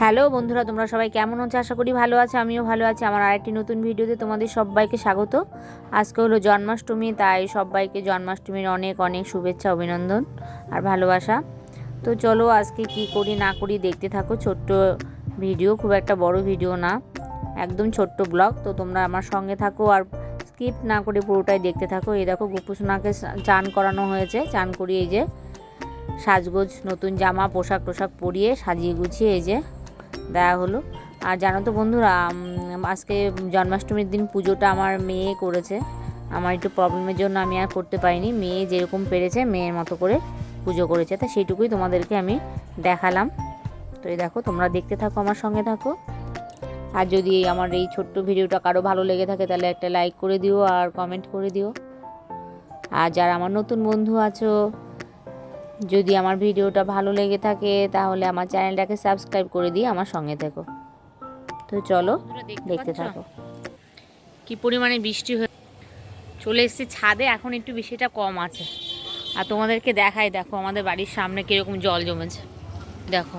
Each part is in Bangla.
হ্যালো বন্ধুরা, তোমরা সবাই কেমন আছো? আশা করি ভালো আছো, আমিও ভালো আছি। আমার আরেকটি নতুন ভিডিওতে তোমাদের সবাইকে স্বাগত। আজকে হলো জন্মাষ্টমী, তাই সবাইকে জন্মাষ্টমীর অনেক অনেক শুভেচ্ছা, অভিনন্দন আর ভালোবাসা। তো চলো আজকে কি করি না করি দেখতে থাকো, ছোট্ট ভিডিও, খুব একটা বড় ভিডিও না, একদম ছোট্ট ব্লগ। তো তোমরা আমার সঙ্গে থাকো আর স্কিপ না করে পুরোটাই দেখতে থাকো। এই দেখো গোপুসোনাকে চান করানো হয়েছে, চান করিয়ে এই যে সাজগোজ, নতুন জামা পোশাক টোশাক পরিয়ে সাজিয়ে গুছিয়ে এই যে দেওয়া হলো। আর জানো তো বন্ধুরা আজকে জন্মাষ্টমীর দিন পুজোটা আমার মেয়ে করেছে। আমার একটু প্রবলেমের জন্য আমি আর করতে পারিনি। মেয়ে যেরকম পেরেছে, মেয়ের মতো করে পুজো করেছে। তা সেইটুকুই তোমাদেরকে আমি দেখালাম। তো এই দেখো, তোমরা দেখতে থাকো, আমার সঙ্গে থাকো। আর যদি আমার এই ছোট্ট ভিডিওটা কারও ভালো লেগে থাকে, তাহলে একটা লাইক করে দিও আর কমেন্ট করে দিও। আর যারা আমার নতুন বন্ধু আছো যদি আমার ভিডিওটা ভালো লেগে থাকে তাহলে আমার চ্যানেলটাকে সাবস্ক্রাইব করে দিয়ে আমার সঙ্গে থেকো। তো চলো দেখতে থাকো। কি পরিমাণে বৃষ্টি হয়ে চলে এসেছে ছাদে এখন একটু বৃষ্টিটা কম আছে। আর তোমাদেরকে দেখাই দেখো আমাদের বাড়ির সামনে কীরকম জল জমেছে। দেখো।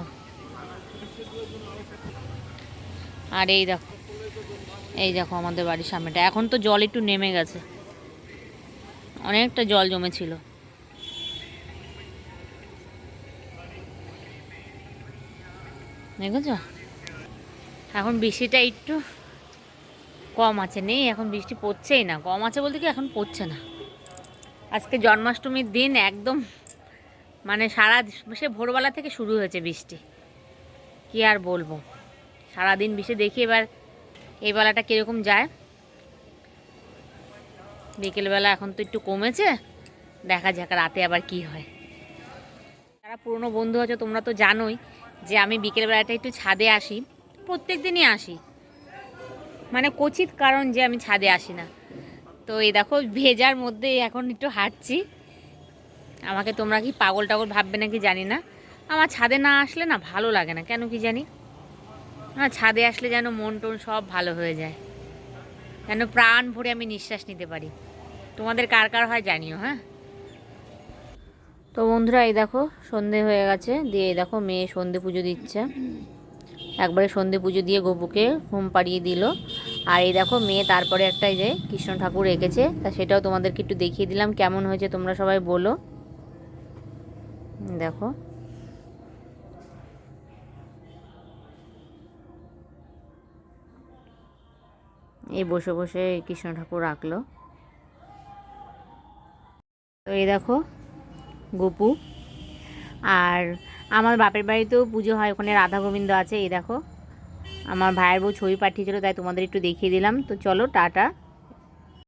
আর এই দেখো এই দেখো আমাদের বাড়ির সামনেটা। এখন তো জল একটু নেমে গেছে। অনেকটা জল জমেছিল। দেখেছ? এখন বৃষ্টিটা একটু কম আছে, নেই, এখন বৃষ্টি পড়ছেই না। কম আছে বলতে কি এখন পড়ছে না। আজকে জন্মাষ্টমীর দিন একদম মানে সারা সে ভোরবেলা থেকে শুরু হয়েছে বৃষ্টি। কি আর বলব? সারাদিন বৃষ্টি দেখি এবার, এই বেলাটা কীরকম যায়। বিকেলবেলা এখন তো একটু কমেছে, দেখা যাক রাতে আবার কি হয়। যারা পুরনো বন্ধু আছো তোমরা তো জানোই যে আমি বিকেলবেলাটা একটু ছাদে আসি প্রত্যেক দিনই আসি। মানে কচিত কারণ যে আমি ছাদে আসি না। তো এই দেখো, ভেজার মধ্যে এখন একটু হাঁটছি। আমাকে তোমরা কি পাগল টাগল ভাববে নাকি জানি না। আমার ছাদে না আসলে না ভালো লাগে না, কেন কি জানি? না ছাদে আসলে যেন মন টন সব ভালো হয়ে যায়। যেন প্রাণ ভরে আমি নিঃশ্বাস নিতে পারি। তোমাদের কার কার হয় জানিও হ্যাঁ? তো বন্ধুরা, এই দেখো, সন্ধে হয়ে গেছে। দিয়ে এই দেখো, মেয়ে সন্ধে পুজো দিচ্ছে। একবারে সন্ধে পুজো দিয়ে গপুকে ঘুম পাড়িয়ে দিল। আর এই দেখো, মেয়ে তারপরে একটা যে কৃষ্ণ ঠাকুর এঁকেছে। তা সেটাও তোমাদেরকে একটু দেখিয়ে দিলাম। কেমন হয়েছে তোমরা সবাই বলো। দেখো। এই বসে বসে কৃষ্ণ ঠাকুর আঁকলো। তো এই দেখো গোপু। আর আমার বাপের বাড়িতেও পুজো হয়, ওখানে রাধা গোবিন্দ আছে, এই দেখো। আমার ভাইয়ের বউ ছবি পাঠিয়েছিল, তাই তোমাদের একটু দেখিয়ে দিলাম। তো চলো, টাটা।